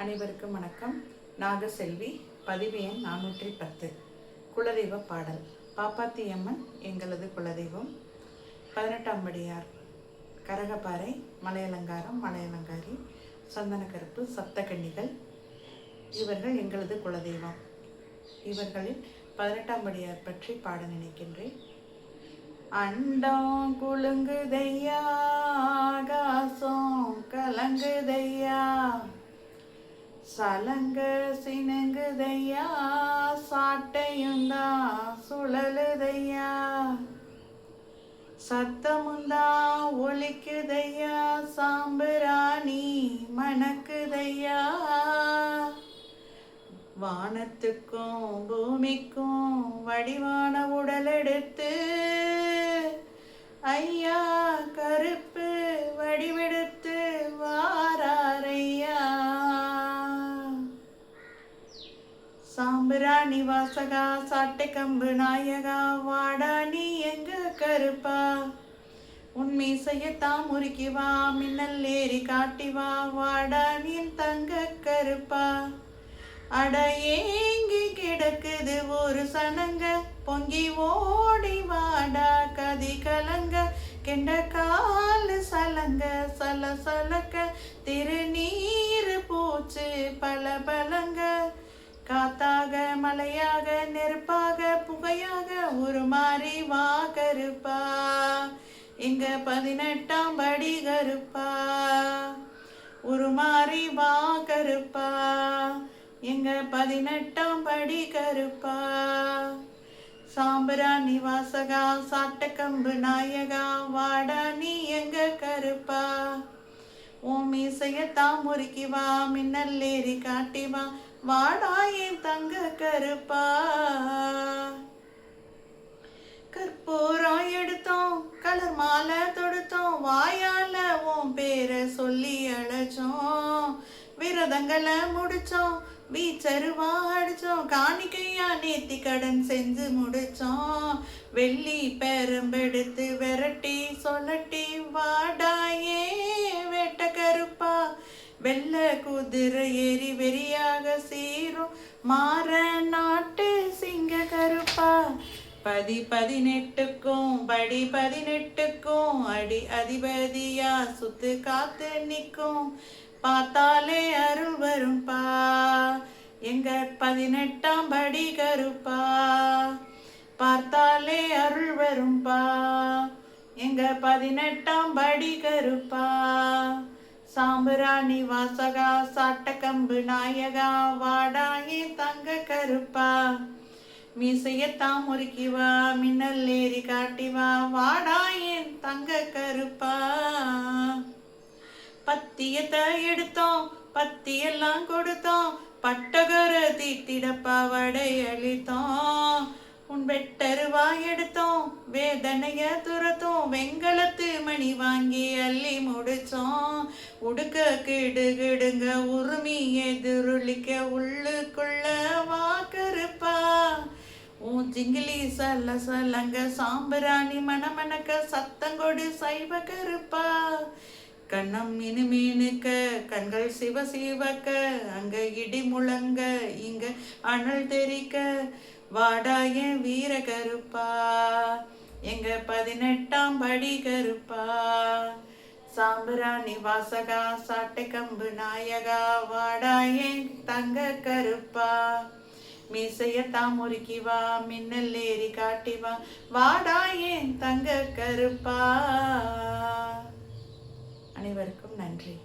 அனைவருக்கும் வணக்கம். நாகசெல்வி பதிவு எண் நானூற்றி பத்து. குலதெய்வ பாடல். பாப்பாத்தி அம்மன் எங்களது குலதெய்வம். பதினெட்டாம் படியார் கரகப்பாறை மலையலங்காரம் மலையலங்காரி சந்தனக்கருப்பு சப்தகன்னிகள். இவர்கள் எங்களது குலதெய்வம். இவர்களில் பதினெட்டாம் படியார் பற்றி பாட நினைக்கின்றேன். அண்டம் குலுங்குதையா ஆகாசம் கலங்குதையா சலங்க சினங்குதையா சாட்டையுந்தா சுழலுதையா? சத்தமுந்தா ஒலிக்குதையா சாம்பிராணி மணக்குதையா? வானத்துக்கும் பூமிக்கும் வடிவான உடல் எடுத்து ஐயா சாம்பிராணி வாசகா சாட்டை கம்பு நாயகா வாடா நீ எங்க கருப்பா? உண்மை மீசையத்தான் முறுக்கி வா மின்னல் ஏறி காட்டி வா வாடா நீ தங்க கருப்பா? அட ஏங்கி கிடக்குது ஒரு சனங்க பொங்கி ஓடி வாடா கதி கலங்க கெண்ட காலு சலங்க சல சலக்க திருநீர் பூச்சு பல பலங்க காத்தாக மலையாக நெருப்பாக புகையாக ஒரு மாறி வா கருப்பா இங்க பதினெட்டாம் படி கருப்பா. ஒரு மாறி வா கருப்பா எங்க பதினெட்டாம் படி கருப்பா. சாம்பராணி வாசகா சாட்டக்கம்பு நாயகா வாடா நீ எங்க கருப்பா? உன் மீசையத்தான் முறுக்கி வா மின்னல் ஏறி காட்டி வா. வாடாயே தங்க கருப்பா. கற்பூரம் எடுத்தோம் கலர் மாலை தொடுத்தோம் வாயால உன் பேரை சொல்லி அழைச்சோம் விரதங்களை முடிச்சோம் வீச்சருவா அடிச்சோம் காணிக்கையா நேத்தி கடன் செஞ்சு முடிச்சோம். வெள்ளி பெரும்பெடுத்து விரட்டி சொல்லட்டி வாடா வெள்ள குதிரை ஏறி வெறியாக சீரும் மாற நாட்டு சிங்க கருப்பா. பதி பதினெட்டுக்கும் படி பதினெட்டுக்கும் அடி அதிபதியா சுத்து காத்து நிற்கும். பார்த்தாலே அருள் வரும்பா. எங்க பதினெட்டாம் படி கருப்பா. பார்த்தாலே அருள் வரும்பா. எங்க பதினெட்டாம் படி கருப்பா. சாம்பராணி வாசகா சாட்டக்கம்பு நாயகா வாடாயே தங்க கருப்பா. மீசையத்தாம் முறுக்கிவா மின்னல் ஏறி காட்டிவா வா வாடாயேன் தங்க கருப்பா. பத்தியத்தை எடுத்தோம் பத்தியெல்லாம் கொடுத்தோம் பட்டகர தீட்டிடப்பா வடை அளித்தோம் உன் வெட்டருவா எடுத்தோம் வேதனைய துரத்தோம் வெங்கலத்து மணி வாங்கி அள்ளி முடிச்சோம். உடுக்க கிடு கிடுங்க எதிரொலிக்க உள்ளுக்குள்ள வா கருப்பா. உன் ஜிங்கிலி சல்ல சலங்க சாம்பிராணி மணமணக்க சத்தங்கொடு சைவ கருப்பா. கண்ணம் இனிமீனுக்க கண்கள் சிவ சிவக்க அங்க இடி முழங்க இங்க அனல் தெரிக்க வாடாய வீர கருப்பா. எங்க பதினெட்டாம் படி கருப்பா. சாம்பிராணி வாசகா சாட்டை கம்பு நாயகா வாடாயே தங்க கருப்பா. மீசையத்தான் முறுக்கி வா மின்னல் ஏறி காட்டி வா வாடாயேன் தங்க கருப்பா. அனைவருக்கும் நன்றி.